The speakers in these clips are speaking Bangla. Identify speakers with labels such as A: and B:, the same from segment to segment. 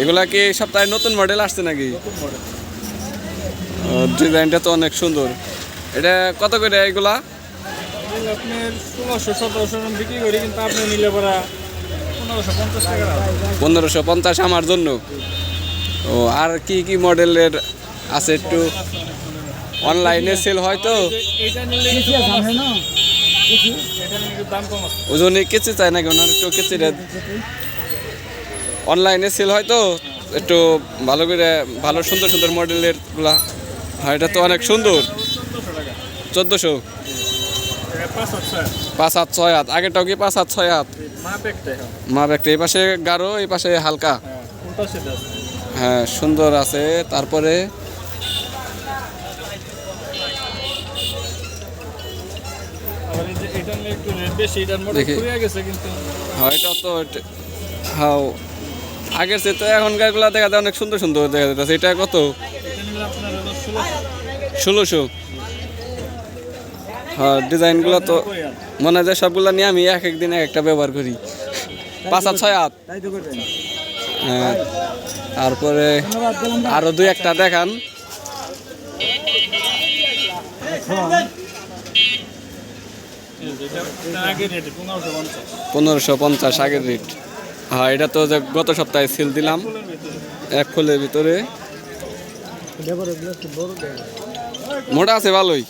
A: এগুলা কি সপ্তাহে নতুন মডেল আসছে নাকি?
B: নতুন
A: ডিজাইনটা তো অনেক সুন্দর। এটা কত করে এগুলা?
B: ষোলোশো সতেরোশো বিক্রি করি কিন্তু আপনি নিলে পরা পনেরোশো পঞ্চাশ
A: পনেরোশো পঞ্চাশ আমার জন্য? ও আর কি কি মডেলের আছে একটু? অনলাইনে সেল হয় তো। ওজনে কেচে চায় নাকি? ওনার একটু কেচে অনলাইনে সেল হয় তো একটু ভালো করে ভালো সুন্দর সুন্দর মডেলেরগুলা। হ্যাঁ এটা তো অনেক সুন্দর।
B: চোদ্দোশো। পাঁচ হাত ছয়
A: হাত। আগেরটাও কি পাঁচ হাত ছয় হাত?
B: মা
A: মাপ এই পাশে গাঢ় এই পাশে হালকা।
B: হ্যাঁ
A: সুন্দর আছে। তারপরে দেখি। হ্যাঁ এটা তো হ্যাঁ আগের সে তো এখনকারগুলা দেখা যায় অনেক সুন্দর সুন্দর দেখা যাচ্ছে এটা কত?
B: ষোলোশো।
A: হ্যাঁ ডিজাইনগুলো তো মনে হয় সবগুলো নিয়ে আমি এক এক দিন এক একটা ব্যবহার করি। পাঁচ হাত ছয় হাত। হ্যাঁ তারপরে আরও দুই একটা দেখান।
B: পনেরোশো পঞ্চাশ
A: আগের রেট হ্যাঁ এটা তো যে গত সপ্তাহে সেল দিলাম। এক ফুলের ভিতরে।
C: দেয়
A: মোটা আছে ভালোই।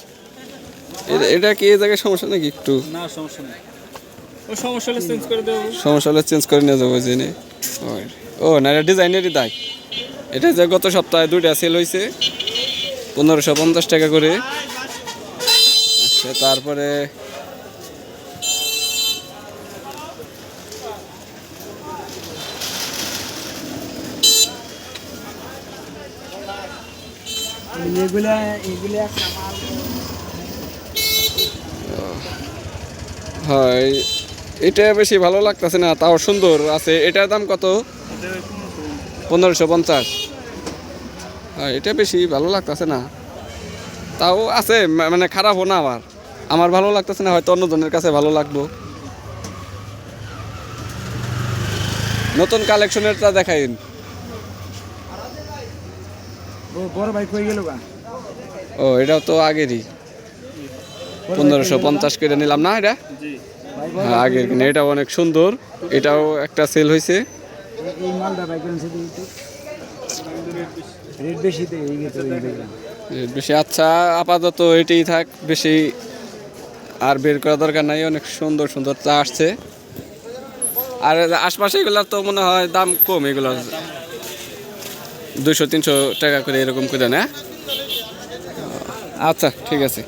A: এটা- কি এই জায়গায় সমস্যা নাকি একটু?
B: না সমস্যা নেই। সমস্যা হলে চেঞ্জ করে দেবো।
A: সমস্যা হলে চেঞ্জ করে নিয়ে যাব জেনে। ও না এটা ডিজাইনেরই দাগ এটা যে গত সপ্তাহে দুইটা সেল হয়েছে পনেরোশো পঞ্চাশ টাকা করে। আচ্ছা তারপরে এটা বেশি ভালো লাগতেছে না, তাও সুন্দর আছে। এটার দাম কত?
B: পনেরোশো
A: পঞ্চাশ। হ্যাঁ এটা বেশি ভালো লাগতেছে না। তাও আছে মানে খারাপও না আমার আমার ভালো লাগতেছে না, হয়তো অন্যজনের কাছে ভালো লাগবো। নতুন কালেকশনেরটা দেখাইন।
C: বড় ভাই কই গেল গা?
A: ও এটাও তো আগেরই। পনেরোশো পঞ্চাশ করে নিলাম না এটা? হ্যাঁ আগের কিনে। এটাও অনেক সুন্দর। এটাও একটা সেল হয়েছে। বেশি আচ্ছা আপাতত এটাই থাক বেশি আর বের করা দরকার নাই। অনেক সুন্দর সুন্দর চা আসছে। আর আশপাশে এগুলার তো মনে হয় দাম কম এগুলোর। দুশো তিনশো টাকা করে এরকম করে না আচ্ছা ঠিক আছে।